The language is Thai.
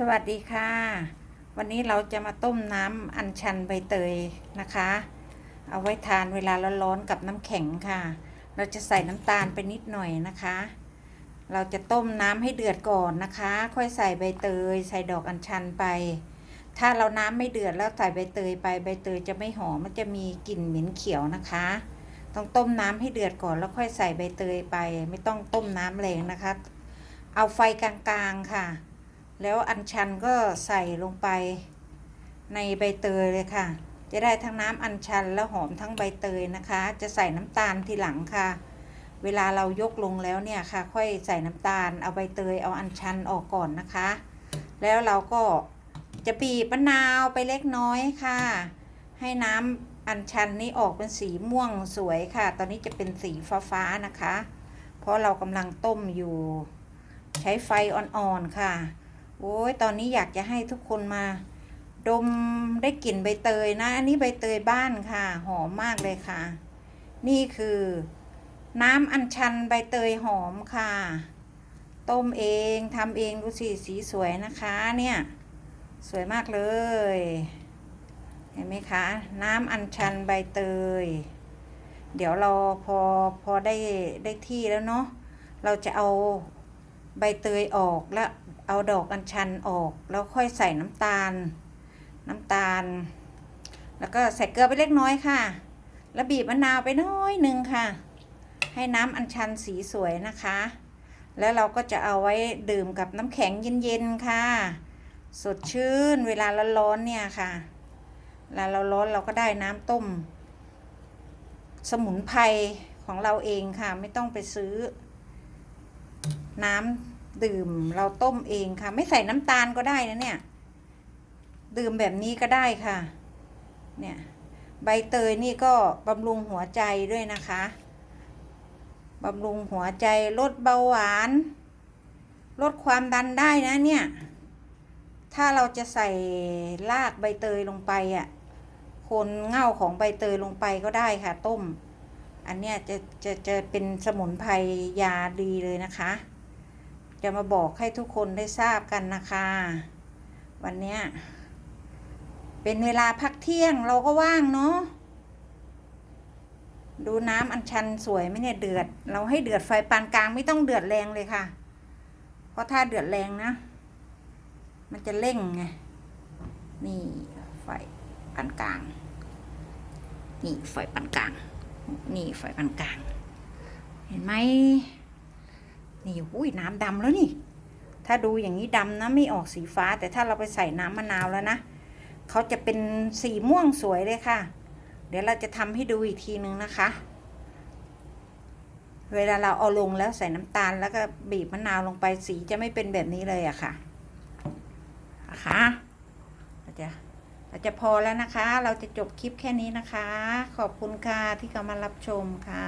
สวัสดีค่ะ วันนี้เราจะมาต้มน้ำอัญชันใบเตยนะคะ เอาไว้ทานเวลาร้อนๆกับน้ำแข็งค่ะ เราจะใส่น้ำตาลไปนิดหน่อยนะคะ เราจะต้มน้ำให้เดือดก่อนนะคะ ค่อยใส่ใบเตย ใส่ดอกอัญชันไป ถ้าเราน้ำไม่เดือดแล้วใส่ใบเตยไปใบเตยจะไม่หอมมันจะมีกลิ่นเหม็นเขียวนะคะ ต้องต้มน้ำให้เดือดก่อนแล้วค่อยใส่ใบเตยไป ไม่ต้องต้มน้ำแรงนะคะ เอาไฟกลางๆค่ะ แล้วอัญชันก็ใส่ลงไปในใบเตยเลยค่ะ จะได้ทั้งน้ำอัญชันและหอมทั้งใบเตยนะคะ จะใส่น้ำตาลทีหลังค่ะ เวลาเรายกลงแล้วเนี่ยค่ะ ค่อยใส่น้ำตาล เอาใบเตยเอาอัญชันออกก่อนนะคะ แล้วเราก็จะบีบมะนาวไปเล็กน้อยค่ะ ให้น้ำอัญชันนี้ออกเป็นสีม่วงสวยค่ะ ตอนนี้จะเป็นสีฟ้าๆนะคะ เพราะเรากำลังต้มอยู่ ใช้ไฟอ่อนๆค่ะ โอ้ยตอนนี้อยากจะให้ทุกคนมา ดมได้กลิ่นใบเตยนะ อันนี้ใบเตยบ้านค่ะ หอมมากเลยค่ะ นี่คือ น้ำอัญชันใบเตยหอมค่ะ ต้มเองทำเองดูสิสีสวยนะคะ เนี่ย สวยมากเลย เห็นไหมคะ น้ำอัญชันใบเตย เดี๋ยวเราพอพอได้ได้ที่แล้วเนาะเราจะเอาใบเตยออกแล้ว เอาดอกอัญชันออก แล้วค่อยใส่น้ำตาล น้ำตาล แล้วก็ใส่เกลือไปเล็กน้อยค่ะ แล้วบีบมะนาวไปน้อยหนึ่งค่ะ ให้น้ำอัญชันสีสวยนะคะ แล้วเราก็จะเอาไว้ดื่มกับน้ำแข็งเย็นๆค่ะ สดชื่นเวลาร้อนๆเนี่ยค่ะเวลาเราร้อนเราก็ได้น้ำต้ม สมุนไพรของเราเองค่ะ ไม่ต้องไปซื้อ น้ำ ดื่มเราต้มเองค่ะ ไม่ใส่น้ำตาลก็ได้นะเนี่ย ดื่มแบบนี้ก็ได้ค่ะ เนี่ย ใบเตยนี่ก็บำรุงหัวใจด้วยนะคะบำรุงหัวใจลดเบาหวาน ลดความดันได้นะเนี่ย ถ้าเราจะใส่รากใบเตยลงไปอะคนเง่าของใบเตยลงไปก็ได้ค่ะ ต้ม อันเนี้ยจะจะจะเป็นสมุนไพรยาดีเลยนะคะ จะมาบอกให้ทุกคนได้ทราบกันนะคะ วันเนี้ยเป็นเวลาพักเที่ยงเราก็ว่างเนาะดูน้ำอัญชันสวยไหมเนี่ยเดือด เราให้เดือดไฟปานกลางไม่ต้องเดือดแรงเลยค่ะ เพราะถ้าเดือดแรงนะ มันจะเร่งไง นี่ไฟปานกลาง นี่ไฟปานกลาง นี่ไฟปานกลาง เห็นไหม นี่อุ้ยน้ำดำแล้วนี่ ถ้าดูอย่างนี้ดำนะไม่ออกสีฟ้า แต่ถ้าเราไปใส่น้ำมะนาวแล้วนะเขาจะเป็นสีม่วงสวยเลยค่ะ เดี๋ยวเราจะทำให้ดูอีกทีนึงนะคะ เวลาเราเอาลงแล้วใส่น้ำตาลแล้วก็บีบมะนาวลงไปสีจะไม่เป็นแบบนี้เลยอะค่ะนะคะเราจะเราจะพอแล้วนะคะ เราจะจบคลิปแค่นี้นะคะ ขอบคุณค่ะที่เข้ามารับชมค่ะ